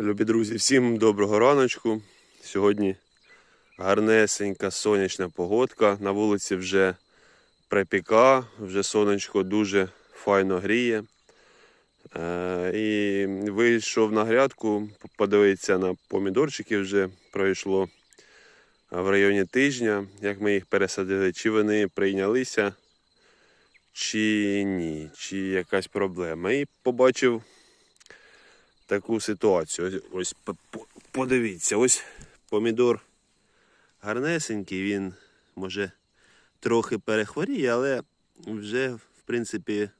Любі друзі, всім доброго раночку. Сьогодні гарнесенька сонячна погодка. На вулиці вже припіка, вже сонечко дуже файно гріє. Е, і вийшов на грядку, подивитися на помідорчики вже пройшло в районі тижня, як ми їх пересадили, чи вони прийнялися, чи ні, чи якась проблема. І побачив таку ситуацію. Ось, ось по- по- подивіться, ось помідор гарнесенький, він може трохи перехворіє, але вже, в принципі,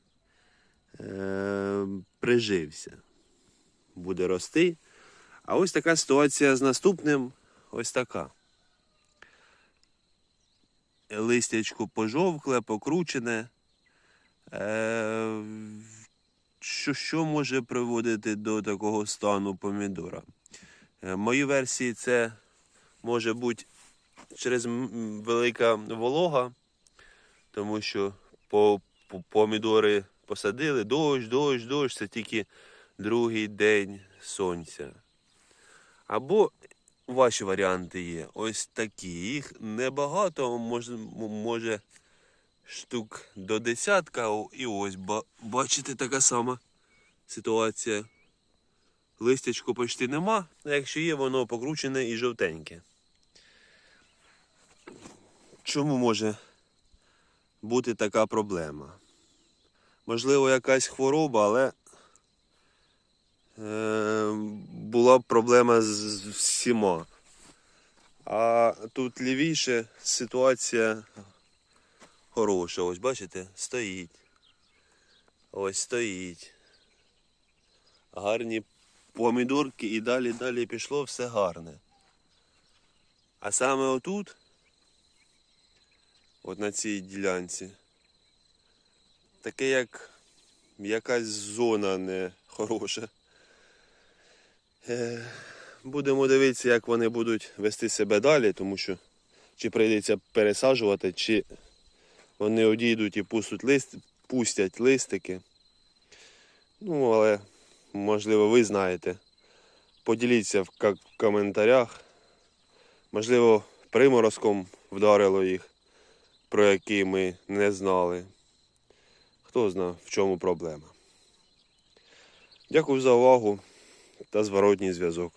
е- прижився. Буде рости. А ось така ситуація з наступним ось така. Листячко пожовкле, покручене. Е- що, що може приводити до такого стану помідора? Е, Мої версії це може бути через велика волога, тому що по, по- помідори посадили, дощ, дощ, дощ, це тільки другий день сонця. Або ваші варіанти є. Ось такі. Їх небагато, може, може штук до десятка. І ось, ба- бачите, така сама ситуація. Листячку почти нема, а якщо є, воно покручене і жовтеньке. Чому може бути така проблема? Можливо, якась хвороба, але е, була б проблема з всіма. А тут лівіше ситуація хороша. Ось бачите, стоїть. Ось стоїть. Гарні помідорки і далі далі пішло все гарне. А саме отут, от на цій ділянці, таке як якась зона не хороша. Е, Будемо дивитися, як вони будуть вести себе далі, тому що чи прийдеться пересаджувати, чи вони одійдуть і пустять, лист, пустять листики. Ну, але, можливо, ви знаєте. Поділіться в коментарях. Можливо, приморозком вдарило їх, про які ми не знали. Хто знає, в чому проблема. Дякую за увагу та зворотній зв'язок.